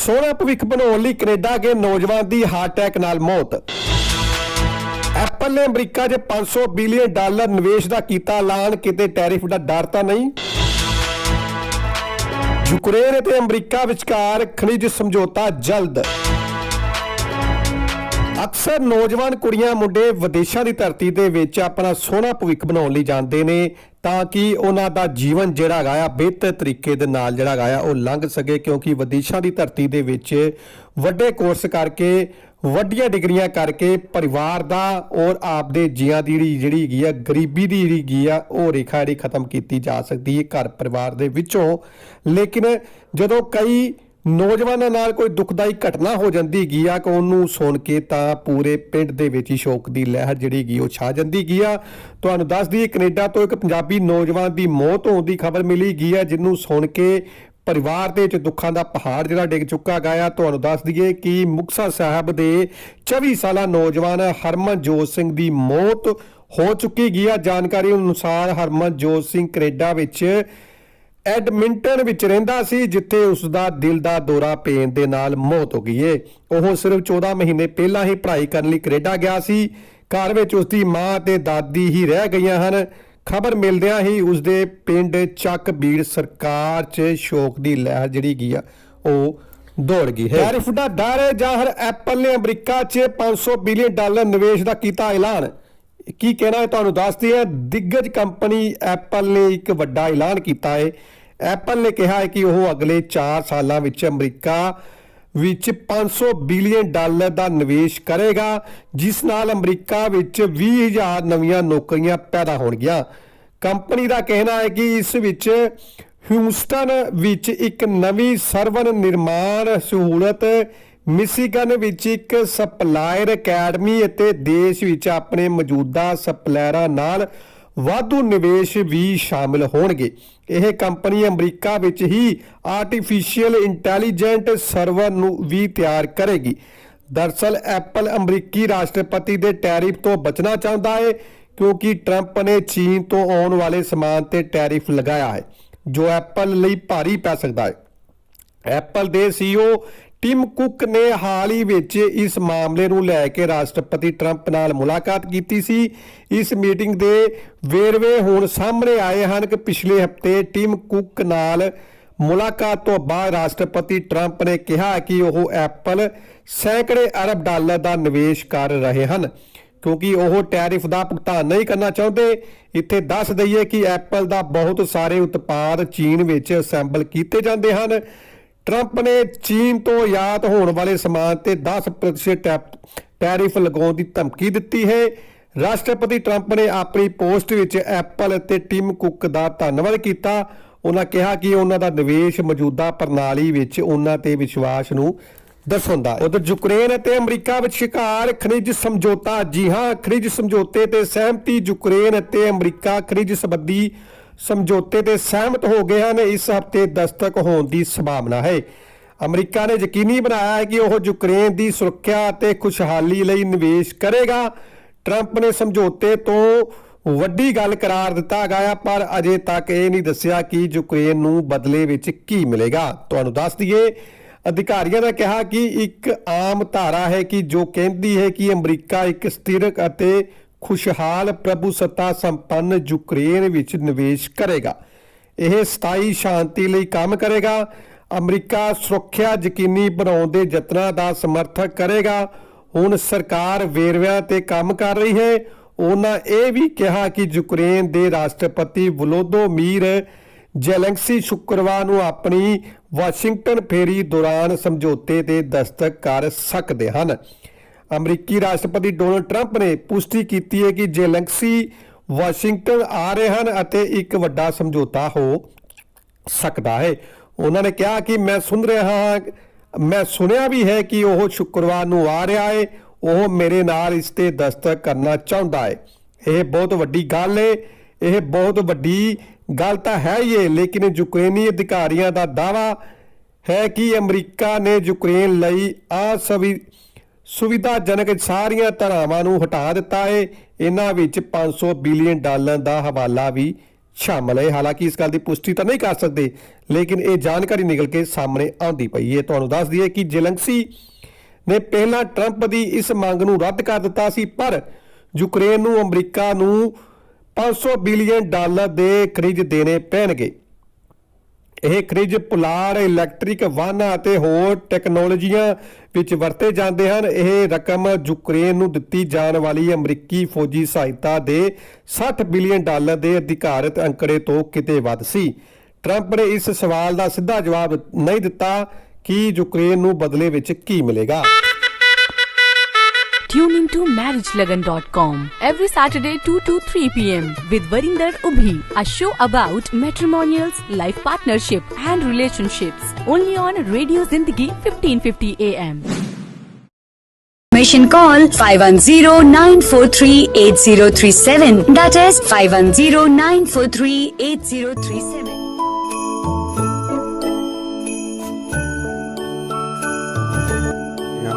ਸੋਹਣਾ ਭਵਿੱਖ ਬਣਾਉਣ ਲਈ ਕੈਨੇਡਾ ਗਏ ਨੌਜਵਾਨ ਦੀ ਹਾਰਟ ਅਟੈਕ ਨਾਲ ਮੌਤ। ਐਪਲ ਨੇ ਅਮਰੀਕਾ 'ਚ 500 ਬਿਲੀਅਨ ਡਾਲਰ ਨਿਵੇਸ਼ ਦਾ ਕੀਤਾ ਐਲਾਨ। ਕਿਤੇ ਟੈਰਿਫ ਦਾ ਡਰ ਤਾਂ ਨਹੀਂ? ਯੂਕਰੇਨ ਅਤੇ ਅਮਰੀਕਾ ਵਿਚਕਾਰ ਖਣਿਜ ਸਮਝੌਤਾ ਜਲਦ। ਅਕਸਰ ਨੌਜਵਾਨ ਕੁੜੀਆਂ ਮੁੰਡੇ ਵਿਦੇਸ਼ਾਂ ਦੀ ਧਰਤੀ ਦੇ ਵਿੱਚ ਆਪਣਾ ਸੋਹਣਾ ਭਵਿੱਖ ਬਣਾਉਣ ਲਈ ਜਾਂਦੇ ਨੇ, ਤਾਂ ਕਿ ਉਹਨਾਂ ਦਾ ਜੀਵਨ ਜਿਹੜਾ ਹੈਗਾ ਆ ਬਿਹਤਰ ਤਰੀਕੇ ਦੇ ਨਾਲ ਜਿਹੜਾ ਹੈਗਾ ਆ ਉਹ ਲੰਘ ਸਕੇ, ਕਿਉਂਕਿ ਵਿਦੇਸ਼ਾਂ ਦੀ ਧਰਤੀ ਦੇ ਵਿੱਚ ਵੱਡੇ ਕੋਰਸ ਕਰਕੇ, ਵੱਡੀਆਂ ਡਿਗਰੀਆਂ ਕਰਕੇ ਪਰਿਵਾਰ ਦਾ ਔਰ ਆਪਦੇ ਜੀਆਂ ਦੀ ਜਿਹੜੀ ਜਿਹੜੀ ਹੈਗੀ ਆ, ਗਰੀਬੀ ਦੀ ਜਿਹੜੀ ਹੈਗੀ ਆ, ਉਹ ਰੇਖਾ ਜਿਹੜੀ ਖਤਮ ਕੀਤੀ ਜਾ ਸਕਦੀ ਹੈ ਘਰ ਪਰਿਵਾਰ ਦੇ ਵਿੱਚੋਂ। ਲੇਕਿਨ ਜਦੋਂ ਕਈ ਨੌਜਵਾਨਾਂ ਨਾਲ ਕੋਈ ਦੁਖਦਾਈ ਘਟਨਾ ਹੋ ਜਾਂਦੀ ਹੈਗੀ ਆ ਕਿ ਉਹਨੂੰ ਸੁਣ ਕੇ ਤਾਂ ਪੂਰੇ ਪਿੰਡ ਦੇ ਵਿੱਚ ਹੀ ਸ਼ੋਕ ਦੀ ਲਹਿਰ ਜਿਹੜੀ ਹੈਗੀ ਉਹ ਛਾ ਜਾਂਦੀ ਹੈਗੀ ਆ। ਤੁਹਾਨੂੰ ਦੱਸ ਦਈਏ, ਕੈਨੇਡਾ ਤੋਂ ਇੱਕ ਪੰਜਾਬੀ ਨੌਜਵਾਨ ਦੀ ਮੌਤ ਹੋਣ ਦੀ ਖਬਰ ਮਿਲੀ ਗਈ ਆ, ਜਿਹਨੂੰ ਸੁਣ ਕੇ ਪਰਿਵਾਰ ਦੇ ਵਿੱਚ ਦੁੱਖਾਂ ਦਾ ਪਹਾੜ ਜਿਹੜਾ ਡਿੱਗ ਚੁੱਕਾ ਗਿਆ ਤੁਹਾਨੂੰ ਦੱਸ ਦਈਏ ਕਿ ਮੁਕਤਸਰ ਸਾਹਿਬ ਦੇ 24 ਸਾਲਾ ਨੌਜਵਾਨ ਹਰਮਨਜੋਤ ਸਿੰਘ ਦੀ ਮੌਤ ਹੋ ਚੁੱਕੀ ਗਈ ਆ। ਜਾਣਕਾਰੀ ਅਨੁਸਾਰ ਹਰਮਨਜੋਤ ਸਿੰਘ ਕੈਨੇਡਾ ਵਿੱਚ ਐਡਮਿੰਟਨ ਵਿੱਚ ਰਹਿੰਦਾ ਸੀ, ਜਿੱਥੇ ਉਸ ਦਾ ਦਿਲ ਦਾ ਦੌਰਾ ਪੈਣ ਦੇ ਨਾਲ ਮੌਤ ਹੋ ਗਈ ਏ। ਉਹ ਸਿਰਫ 14 ਮਹੀਨੇ ਪਹਿਲਾਂ ਹੀ ਪੜ੍ਹਾਈ ਕਰਨ ਲਈ ਕੈਨੇਡਾ ਗਿਆ ਸੀ। ਘਰ ਵਿੱਚ ਉਸ ਦੀ ਮਾਂ ਤੇ ਦਾਦੀ ਹੀ ਰਹਿ ਗਈਆਂ ਹਨ। ਖਬਰ ਮਿਲਦਿਆਂ ਹੀ ਉਸ ਦੇ ਪਿੰਡ ਚੱਕ ਬੀੜ ਸਰਕਾਰ 'ਚ ਸ਼ੋਕ ਦੀ ਲਹਿਰ ਜਿਹੜੀ ਗਈ ਆ, ਉਹ ਦੌੜ ਗਈ ਹੈ। ਟੈਰਿਫ ਦਾ ਡਰ ਜ਼ਾਹਰ ਐਪਲ ਨੇ ਅਮਰੀਕਾ 'ਚ 500 ਬਿਲੀਅਨ ਡਾਲਰ ਨਿਵੇਸ਼ ਦਾ ਕੀਤਾ ਐਲਾਨ? ਕੀ ਕਹਿਣਾ ਹੈ ਤੁਹਾਨੂੰ ਦੱਸਦੀ ਹੈ ਦਿੱਗਜ ਕੰਪਨੀ ਐਪਲ ਨੇ ਇੱਕ ਵੱਡਾ ਐਲਾਨ ਕੀਤਾ ਹੈ। ਐਪਲ ਨੇ ਕਿਹਾ ਹੈ ਕਿ ਉਹ ਅਗਲੇ 4 ਸਾਲਾਂ ਵਿੱਚ ਅਮਰੀਕਾ ਵਿੱਚ 500 ਬਿਲੀਅਨ ਡਾਲਰ ਦਾ ਨਿਵੇਸ਼ ਕਰੇਗਾ, ਜਿਸ ਨਾਲ ਅਮਰੀਕਾ ਵਿੱਚ 20000 ਨਵੀਆਂ ਨੌਕਰੀਆਂ ਪੈਦਾ ਹੋਣਗੀਆਂ। ਕੰਪਨੀ ਦਾ ਕਹਿਣਾ ਹੈ ਕਿ ਇਸ ਵਿੱਚ ਹਿਊਸਟਨ ਵਿੱਚ ਇੱਕ ਨਵੀਂ ਸਰਵਨ ਨਿਰਮਾਣ ਸਹੂਲਤ ਮਿਸ਼ੀਗਨ ਵਿੱਚ ਇੱਕ ਸਪਲਾਇਰ ਅਕੈਡਮੀ ਅਤੇ ਦੇਸ਼ ਵਿੱਚ ਆਪਣੇ ਮੌਜੂਦਾ ਸਪਲਾਇਰਾਂ ਨਾਲ ਵਾਧੂ ਨਿਵੇਸ਼ ਵੀ ਸ਼ਾਮਿਲ ਹੋਣਗੇ। ਇਹ ਕੰਪਨੀ ਅਮਰੀਕਾ ਵਿੱਚ ਹੀ ਆਰਟੀਫੀਸ਼ੀਅਲ ਇੰਟੈਲੀਜੈਂਟ ਸਰਵਰ ਨੂੰ ਵੀ ਤਿਆਰ ਕਰੇਗੀ। ਦਰਸਲ, ਐਪਲ ਅਮਰੀਕੀ ਰਾਸ਼ਟਰਪਤੀ ਦੇ ਟੈਰਿਫ ਤੋਂ ਬਚਣਾ ਚਾਹੁੰਦਾ ਹੈ, ਕਿਉਂਕਿ ਟਰੰਪ ਨੇ ਚੀਨ ਤੋਂ ਆਉਣ ਵਾਲੇ ਸਮਾਨ ਤੇ ਟੈਰਿਫ ਲਗਾਇਆ ਹੈ, ਜੋ ਐਪਲ ਲਈ ਭਾਰੀ ਪੈ ਸਕਦਾ ਹੈ। ਐਪਲ ਦੇ ਸੀਈਓ ਟਿਮ ਕੁੱਕ ਨੇ ਹਾਲ ਹੀ ਵਿੱਚ ਇਸ ਮਾਮਲੇ ਨੂੰ ਲੈ ਕੇ ਰਾਸ਼ਟਰਪਤੀ ਟਰੰਪ ਨਾਲ ਮੁਲਾਕਾਤ ਕੀਤੀ ਸੀ। ਇਸ ਮੀਟਿੰਗ ਦੇ ਵੇਰਵੇ ਹੁਣ ਸਾਹਮਣੇ ਆਏ ਹਨ ਕਿ ਪਿਛਲੇ ਹਫ਼ਤੇ ਟਿਮ ਕੁੱਕ ਨਾਲ ਮੁਲਾਕਾਤ ਤੋਂ ਬਾਅਦ ਰਾਸ਼ਟਰਪਤੀ ਟਰੰਪ ਨੇ ਕਿਹਾ ਕਿ ਉਹ ਐਪਲ ਸੈਂਕੜੇ ਅਰਬ ਡਾਲਰ ਦਾ ਨਿਵੇਸ਼ ਕਰ ਰਹੇ ਹਨ, ਕਿਉਂਕਿ ਉਹ ਟੈਰਿਫ ਦਾ ਭੁਗਤਾਨ ਨਹੀਂ ਕਰਨਾ ਚਾਹੁੰਦੇ। ਇੱਥੇ ਦੱਸ ਦਈਏ ਕਿ ਐਪਲ ਦਾ ਬਹੁਤ ਸਾਰੇ ਉਤਪਾਦ ਚੀਨ ਵਿੱਚ ਅਸੈਂਬਲ ਕੀਤੇ ਜਾਂਦੇ ਹਨ। ਟਰੰਪ ਨੇ ਚੀਨ ਤੋਂ ਆਯਾਤ ਹੋਣ ਵਾਲੇ ਸਮਾਨ ਤੇ 10% ਟੈਰਿਫ ਲਗਾਉਣ ਦੀ ਧਮਕੀ ਦਿੱਤੀ ਹੈ। ਰਾਸ਼ਟਰਪਤੀ ਟਰੰਪ ਨੇ ਆਪਣੀ ਪੋਸਟ ਵਿੱਚ ਐਪਲ ਅਤੇ ਟਿਮ ਕੁੱਕ ਦਾ ਧੰਨਵਾਦ ਕੀਤਾ। ਉਹਨਾਂ ਕਿਹਾ ਕਿ ਉਹਨਾਂ ਦਾ ਨਿਵੇਸ਼ ਮੌਜੂਦਾ ਪ੍ਰਣਾਲੀ ਵਿੱਚ ਉਹਨਾਂ ਤੇ ਵਿਸ਼ਵਾਸ ਨੂੰ ਦਰਸਾਉਂਦਾ ਹੈ। ਉਧਰ ਯੂਕਰੇਨ ਅਤੇ ਅਮਰੀਕਾ ਵਿਚਕਾਰ ਖਣਿਜ ਸਮਝੌਤਾ ਜੀ ਹਾਂ, ਖਣਿਜ ਸਮਝੌਤੇ ਤੇ ਸਹਿਮਤੀ ਯੂਕਰੇਨ ਅਤੇ ਅਮਰੀਕਾ ਖਣਿਜ ਸੰਬੰਧੀ ਸਮਝੌਤੇ ਤੇ ਸਹਿਮਤ ਹੋ ਗਏ ਹਨ, ਇਸ ਹਫ਼ਤੇ ਦਸਤਕ ਹੋਣ ਦੀ ਸੰਭਾਵਨਾ ਹੈ। ਅਮਰੀਕਾ ਨੇ ਯਕੀਨੀ ਬਣਾਇਆ ਹੈ ਕਿ ਉਹ ਯੂਕਰੇਨ ਦੀ ਸੁਰੱਖਿਆ ਅਤੇ ਖੁਸ਼ਹਾਲੀ ਲਈ ਨਿਵੇਸ਼ ਕਰੇਗਾ। ਟਰੰਪ ਨੇ ਸਮਝੌਤੇ ਤੋਂ ਵੱਡੀ ਗੱਲ ਕਰਾਰ ਦਿੱਤਾ ਗਿਆ ਪਰ ਅਜੇ ਤੱਕ ਇਹ ਨਹੀਂ ਦੱਸਿਆ ਕਿ ਯੂਕਰੇਨ ਨੂੰ ਬਦਲੇ ਵਿੱਚ ਕੀ ਮਿਲੇਗਾ। ਤੁਹਾਨੂੰ ਦੱਸ ਦਈਏ, ਅਧਿਕਾਰੀਆਂ ਨੇ ਕਿਹਾ ਕਿ ਇੱਕ ਆਮ ਧਾਰਾ ਹੈ ਕਿ ਜੋ ਕਹਿੰਦੀ ਹੈ ਕਿ ਅਮਰੀਕਾ ਇੱਕ ਸਥਿਰ ਅਤੇ ਖੁਸ਼ਹਾਲ ਪ੍ਰਭੂਸੱਤਾ ਸੰਪੰਨ ਯੂਕਰੇਨ ਵਿੱਚ ਨਿਵੇਸ਼ ਕਰੇਗਾ। ਇਹ ਸਥਾਈ ਸ਼ਾਂਤੀ ਲਈ ਕੰਮ ਕਰੇਗਾ। ਅਮਰੀਕਾ ਸੁਰੱਖਿਆ ਯਕੀਨੀ ਬਣਾਉਣ ਦੇ ਯਤਨਾਂ ਦਾ ਸਮਰਥਨ ਕਰੇਗਾ। ਹੁਣ ਸਰਕਾਰ ਵੇਰਵਿਆਂ ਤੇ ਕੰਮ ਕਰ ਰਹੀ ਹੈ। ਉਹਨਾਂ ਇਹ ਵੀ ਕਿਹਾ ਕਿ ਯੂਕਰੇਨ ਦੇ ਰਾਸ਼ਟਰਪਤੀ ਵਲੋਦੋਮੀਰ ਜ਼ੈਲੈਂਸਕੀ ਸ਼ੁੱਕਰਵਾਰ ਨੂੰ ਆਪਣੀ ਵਾਸ਼ਿੰਗਟਨ ਫੇਰੀ ਦੌਰਾਨ ਸਮਝੌਤੇ ਤੇ ਦਸਤਕ ਕਰ ਸਕਦੇ ਹਨ। ਅਮਰੀਕੀ ਰਾਸ਼ਟਰਪਤੀ ਡੋਨਲਡ ਟਰੰਪ ਨੇ ਪੁਸ਼ਟੀ ਕੀਤੀ ਹੈ ਕਿ ਜੇਲੈਂਕਸੀ ਵਾਸ਼ਿੰਗਟਨ ਆ ਰਹੇ ਹਨ ਅਤੇ ਇੱਕ ਵੱਡਾ ਸਮਝੌਤਾ ਹੋ ਸਕਦਾ ਹੈ। ਉਹਨਾਂ ਨੇ ਕਿਹਾ ਕਿ ਮੈਂ ਸੁਣ ਰਿਹਾ ਹਾਂ, ਮੈਂ ਸੁਣਿਆ ਵੀ ਹੈ ਕਿ ਉਹ ਸ਼ੁੱਕਰਵਾਰ ਨੂੰ ਆ ਰਿਹਾ ਹੈ। ਉਹ ਮੇਰੇ ਨਾਲ ਇਸ ਤੇ ਦਸਤਕ ਕਰਨਾ ਚਾਹੁੰਦਾ ਹੈ। ਇਹ ਬਹੁਤ ਵੱਡੀ ਗੱਲ ਹੈ। ਇਹ ਬਹੁਤ ਵੱਡੀ ਗੱਲ ਤਾਂ ਹੈ ਹੀ ਹੈ, ਲੇਕਿਨ ਯੂਕਰੇਨੀ ਅਧਿਕਾਰੀਆਂ ਦਾ ਦਾਵਾ ਹੈ ਕਿ ਅਮਰੀਕਾ ਨੇ ਯੂਕਰੇਨ ਲਈ ਅਸਵੀ ਸੁਵਿਧਾਜਨਕ ਸਾਰੀਆਂ ਧਾਰਾਵਾਂ ਨੂੰ ਹਟਾ ਦਿੱਤਾ ਹੈ। ਇਹਨਾਂ ਵਿੱਚ 500 ਬਿਲੀਅਨ ਡਾਲਰ ਦਾ ਹਵਾਲਾ ਵੀ ਸ਼ਾਮਲ ਹੈ। ਹਾਲਾਂਕਿ ਇਸ ਗੱਲ ਦੀ ਪੁਸ਼ਟੀ ਤਾਂ ਨਹੀਂ ਕਰ ਸਕਦੇ, ਲੇਕਿਨ ਇਹ ਜਾਣਕਾਰੀ ਨਿਕਲ ਕੇ ਸਾਹਮਣੇ ਆਉਂਦੀ ਪਈ ਹੈ। ਤੁਹਾਨੂੰ ਦੱਸ ਦਈਏ ਕਿ ਜੇਲੰਕਸੀ ਨੇ ਪਹਿਲਾਂ ਟਰੰਪ ਦੀ ਇਸ ਮੰਗ ਨੂੰ ਰੱਦ ਕਰ ਦਿੱਤਾ ਸੀ, ਪਰ ਯੂਕਰੇਨ ਨੂੰ ਅਮਰੀਕਾ ਨੂੰ 500 ਬਿਲੀਅਨ ਡਾਲਰ ਦੇ ਖਰੀਦ ਦੇਣੇ ਪੈਣਗੇ। ਇਹ ਖਰਿਜ ਪੁਲਾੜ, ਇਲੈਕਟ੍ਰਿਕ ਵਾਹਨਾਂ ਅਤੇ ਹੋਰ ਟੈਕਨੋਲੋਜੀਆਂ ਵਿੱਚ ਵਰਤੇ ਜਾਂਦੇ ਹਨ। ਇਹ ਰਕਮ ਯੂਕਰੇਨ ਨੂੰ ਦਿੱਤੀ ਜਾਣ ਵਾਲੀ ਅਮਰੀਕੀ ਫੌਜੀ ਸਹਾਇਤਾ ਦੇ 60 ਬਿਲੀਅਨ ਡਾਲਰ ਦੇ ਅਧਿਕਾਰਤ ਅੰਕੜੇ ਤੋਂ ਕਿਤੇ ਵੱਧ ਸੀ। ਟਰੰਪ ਨੇ ਇਸ ਸਵਾਲ ਦਾ ਸਿੱਧਾ ਜਵਾਬ ਨਹੀਂ ਦਿੱਤਾ ਕਿ ਯੂਕਰੇਨ ਨੂੰ ਬਦਲੇ ਵਿੱਚ ਕੀ ਮਿਲੇਗਾ। Tune into marriagelagan.com every Saturday 2 to 3 p.m. with Varinder Ubhi, a show about matrimonials, life partnership and relationships. Only on Radio Zindagi 1550 AM. Mission call 510-943-8037. That is 510-943-8037.